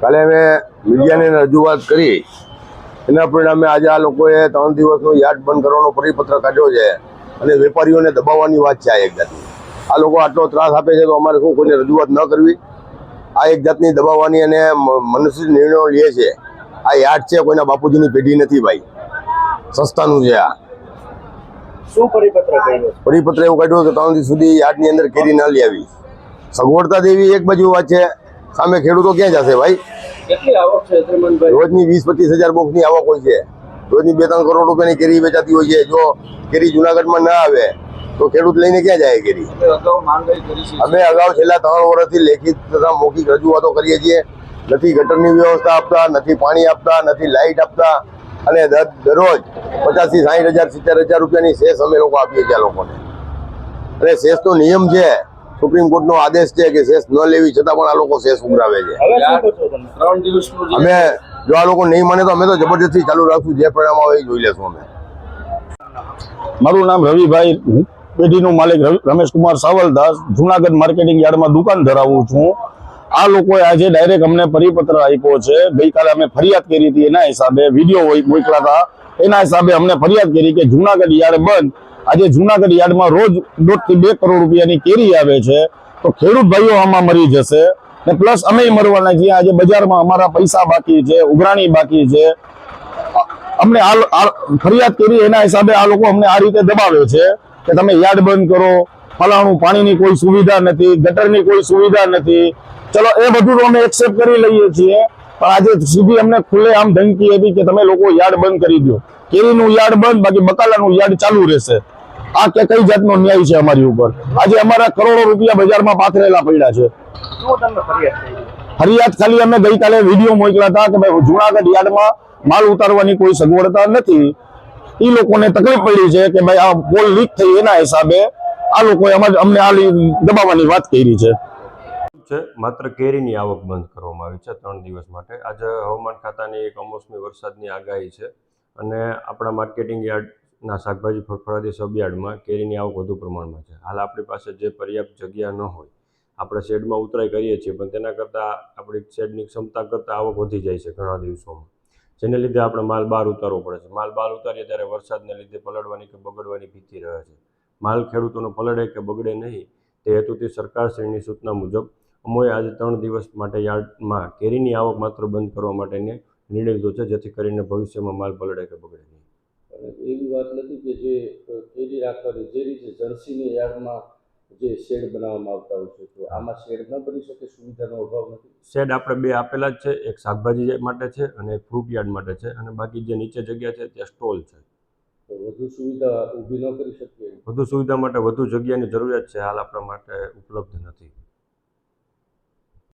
કાલે અમે મીડિયાને રજૂઆત કરી. એના પરિણામે આજે આ લોકોએ ત્રણ દિવસનો યાર્ડ બંધ કરવાનો પરિપત્ર કાઢ્યો છે અને વેપારીઓને દબાવવાની વાત છે આ એક જાતની. આ લોકો આટલો ત્રાસ આપે છે તો અમારે શું કોઈને રજૂઆત ન કરવી? આ એક જાતની દબાવવાની અને મ- મનુષ્ય નિર્ણયો લે છે. આ યાર્ડ છે કોઈના બાપુજીની પેઢી નથી ભાઈ. સસ્તાનું છે આ. શું પરિપત્ર પરિપત્ર એવું કાઢ્યું કે ત્રણ દિવસ સુધી યાર્ડની અંદર કેરી ન લેવી. આવી સગવડતા દેવી એક બાજુ વાત છે સામે ખેડૂતો ક્યાં જશે ભાઈ? રોજની વીસ પચીસ હજાર બોક્સની આવક હોય છે. રોજની બે ત્રણ કરોડ રૂપિયાની કેરી વેચાતી હોય છે. જો કેરી જુનાગઢમાં ના આવે તો ખેડૂત લઈને ક્યાં જાય કેરી? અમે અગાઉ છેલ્લા ત્રણ વર્ષથી લેખિત તથા મૌખિક રજૂઆતો કરીએ છીએ. નથી ગટરની વ્યવસ્થા આપતા નથી પાણી આપતા નથી લાઇટ આપતા. અને દર દરરોજ પચાસથી સાઠ હજાર સિત્તેર હજાર રૂપિયાની સેસ અમે લોકો આપીએ છીએ લોકોને. અને સેસનો નિયમ છે સુપ્રીમ કોર્ટનો આદેશ છે કે સેસ ન લેવી છતાં પણ આ લોકો સેસ ઉઘરાવે છે. હવે શું કરશો તમે? ત્રણ દિવસનું જે અમે જો આ લોકો નહીં માને તો અમે તો જબરજસ્તી ચાલુ રાખશું જે પરિણામ આવે એ જોઈ લેશું અમે. મારું નામ રવિભાઈ પેઢીનો માલિક રમેશ કુમાર સાવલદાસ જુનાગઢ માર્કેટિંગ યાર્ડમાં દુકાન ધરાવું છું. આ લોકોએ આજે ડાયરેક્ટ અમને પરિપત્ર આપ્યો છે. ગઈકાલે અમે ફરિયાદ કરી હતી એના હિસાબે વીડિયો હોય- મોકલા હતા. એના હિસાબે અમને ફરિયાદ કરી કે જુનાગઢ યાર્ડ બંધ. આજે જુનાગઢ યાર્ડમાં રોજ દોઢથી બે કરોડ રૂપિયાની કેરી આવે છે, તો ખેડૂત ભાઈઓ આમાં મરી જશે. ને પ્લસ અમે મરવાના છીએ, આજે બજારમાં અમારા પૈસા બાકી છે, ઉઘરાણી બાકી છે. અમને આ ફરિયાદ કરી, એના હિસાબે આ લોકો અમને આ રીતે દબાવે છે કે તમે યાર્ડ બંધ કરો, ફલાણું પાણીની કોઈ સુવિધા નથી, ગટરની કોઈ સુવિધા નથી. ચલો, એ બધું અમે એક્સેપ્ટ કરી લઈએ છીએ. પણ આજે સીધી અમને ખુલ્લે આમ ધમકી આપી કે તમે લોકો યાર્ડ બંધ કરી દો. કેરીનું યાર્ડ બંધ બાકી બકાલાનું યાર્ડ ચાલુ રહેશે. આ કે કઈ જાતનો ન્યાય છે અમારી ઉપર? આજે અમારા કરોડો રૂપિયા બજારમાં પાથરેલા પડ્યા છે. ફરિયાદ ખાલી અમે ગઈકાલે વીડિયો મોકલ્યા હતા કે ભાઈ જુનાગઢ યાર્ડમાં માલ ઉતારવાની કોઈ સગવડતા નથી. એ લોકોને તકલીફ પડી છે કે ભાઈ આ પોલ લીક થઈ એના હિસાબે આ લોકોએ અમારે અમને આ દબાવવાની વાત કરી છે. છે માત્ર કેરીની આવક બંધ કરવામાં આવી છે ત્રણ દિવસ માટે. આજે હવામાન ખાતાની કમોસમી વરસાદની આગાહી છે અને આપણા માર્કેટિંગ યાર્ડના શાકભાજી ફળફળાદી સબ યાર્ડમાં કેરીની આવક વધુ પ્રમાણમાં છે. હાલ આપણી પાસે જે પર્યાપ્ત જગ્યા ન હોય, આપણે શેડમાં ઉતરાઈ કરીએ છીએ, પણ તેના કરતાં આપણી શેડની ક્ષમતા કરતાં આવક વધી જાય છે ઘણા દિવસોમાં. જેને લીધે આપણે માલ બહાર ઉતારવો પડે છે. માલ બહાર ઉતારીએ ત્યારે વરસાદને લીધે પલળવાની કે બગડવાની ભીતિ રહે છે. માલ ખેડૂતોનો પલળે કે બગડે નહીં, તે હેતુથી સરકારશ્રીની સૂચના મુજબ અમોએ આજે ત્રણ દિવસ માટે યાર્ડમાં કેરીની આવક માત્ર બંધ કરવા માટેને નિર્ણય લીધો છે જેથી કરીને ભવિષ્યમાં માલ પલળે કે બગડે નહીં. એવી વાત નથી કે જે કેરી રાખવાની જે રીતે જર્સીની યાર્ડમાં જે શેડ બનાવવામાં આવતા હોય છે તો આમાં શેડ ન બની શકે સુવિધાનો અભાવ નથી? શેડ આપણે બે આપેલા જ છે એક શાકભાજી માટે છે અને એક ફ્રૂટ યાર્ડ માટે છે અને બાકી જે નીચે જગ્યા છે ત્યાં સ્ટોલ છે. તો વધુ સુવિધા ઊભી ન કરી શકીએ વધુ સુવિધા માટે વધુ જગ્યાની જરૂરિયાત છે હાલ આપણા માટે ઉપલબ્ધ નથી.